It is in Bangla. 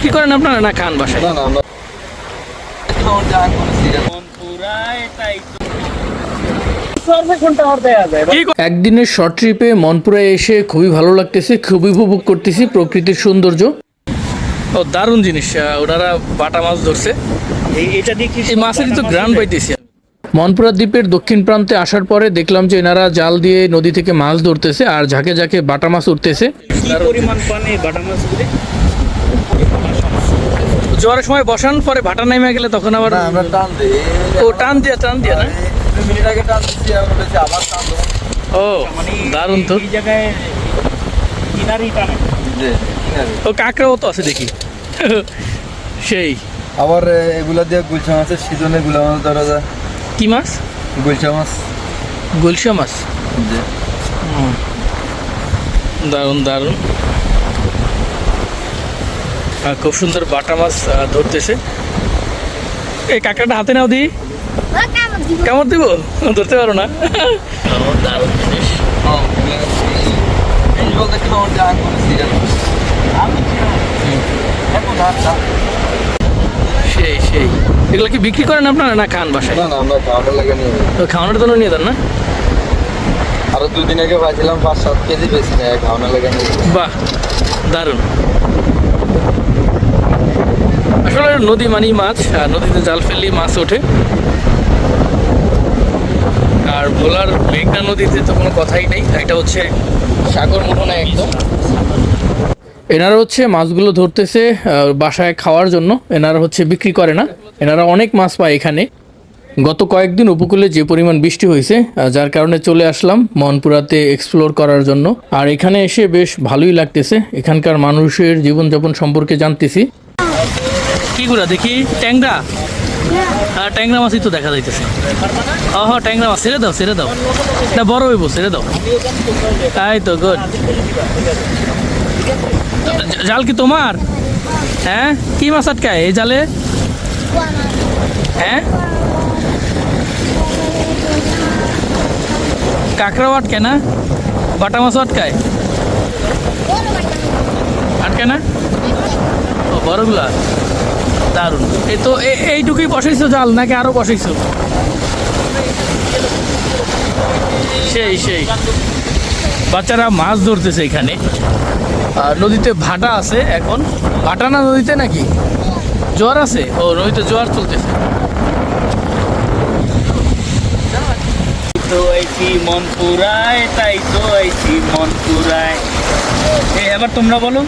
কি করেন আপনারা? না খান বাসায় না না আমরা একদিনের শর্ট ট্রিপে মনপুরায় এসে খুবই ভালো লাগতেছে খুবই উপভোগ করতেছি প্রকৃতির সৌন্দর্য। ও দারুণ জিনিস ওনারা বাটা মাছ ধরছে। এটা দিয়ে কি মাছেরই তো গ্রান পাইতেছি মনপুরা দ্বীপের দক্ষিণ প্রান্তে আসার পরে দেখলাম যে এনারা জাল দিয়ে নদী থেকে মাছ ধরতেছে আর ঝাঁকে ঝাঁকে বাটা মাছ উঠতেছে। পরিমাণ পানি বাটা মাছগুলি জোয়ারের সময় বসান পরে ভাটা নেমে গেলে তখন আবার আমরা টান দিই। ও টান দিয়া টান দিয়া না? মিনিট আগে টান দিচ্ছি এখন বলেছি আবার টান দেবো। ও দারুণ তো। এই জায়গায় কিনারি টানে। ও কাঁকড়াও তো আছে দেখি। সেই। আবার এগুলা দিয়ে গুলশা মাছের সিজনে গুলা মাছ ধরা যায়। কি মাছ? গুলশা মাছ। গুলশা মাছ? দারুণ দারুণ। খুব সুন্দর বাটা মাছ ধরতেছে। এই কাঁকড়াটা হাতে নাও দি। কেমন দিব? ধরতে পারো না। সেই সেই। এগুলো কি বিক্রি করেন আপনারা না খান বাসায়? খাওয়ানোর জন্য নিয়ে দেন না? আরও দুদিন আগে পাইছিলাম পাঁচ সাত কেজি বেশি লাগে নিয়ে। বাহ দারুণ। নদী মানেই মাছ, আর নদীতে জাল ফেললেই মাছ ওঠে। আর ভোলার মেঘনা নদীতে তো কোনো কথাই নেই, এটা হচ্ছে সাগর মোহনা একদম। এনারা হচ্ছে মাছগুলো ধরতেছে বাসায় খাওয়ার জন্য। এনারা হচ্ছে বিক্রি করে না। এনারা অনেক মাছ পায় এখানে। গত কয়েকদিন উপকূলে যে পরিমাণ বৃষ্টি হয়েছে যার কারণে চলে আসলাম মনপুরাতে এক্সপ্লোর করার জন্য। আর এখানে এসে বেশ ভালোই লাগতেছে। এখানকার মানুষের জীবনযাপন সম্পর্কে জানতেছি। কি গুলা দেখি? ট্যাংরা? হ্যাঁ ট্যাংরা মাছই তো দেখা যাইতেছে। ও হ ট্যাংরা মাছ, ছেড়ে দাও ছেড়ে দাও। না, বড় হইব, ছেড়ে দাও। তাই তো গুড জাল কি তোমার? হ্যাঁ? কি মাছ আটকায় এই জালে? হ্যাঁ? কাঁকড়াও আটকায় না? বাটা মাছও আটকায়? আটকায় না? ও, বড়গুলা। দারুণ। এই তো এ- এইটুকুই বসাইছো জাল নাকি আরও বসাইছো? সেই সেই। বাচ্চারা মাছ ধরতেছে এখানে। আর নদীতে ভাটা আছে এখন। ভাটা না নদীতে নাকি? জোয়ার আছে? ও নদীতে জোয়ার চলতেছে। তো আইছি মনপুরায় তাই তো আইছি মনপুরায়। এই এবার তোমরা বলো।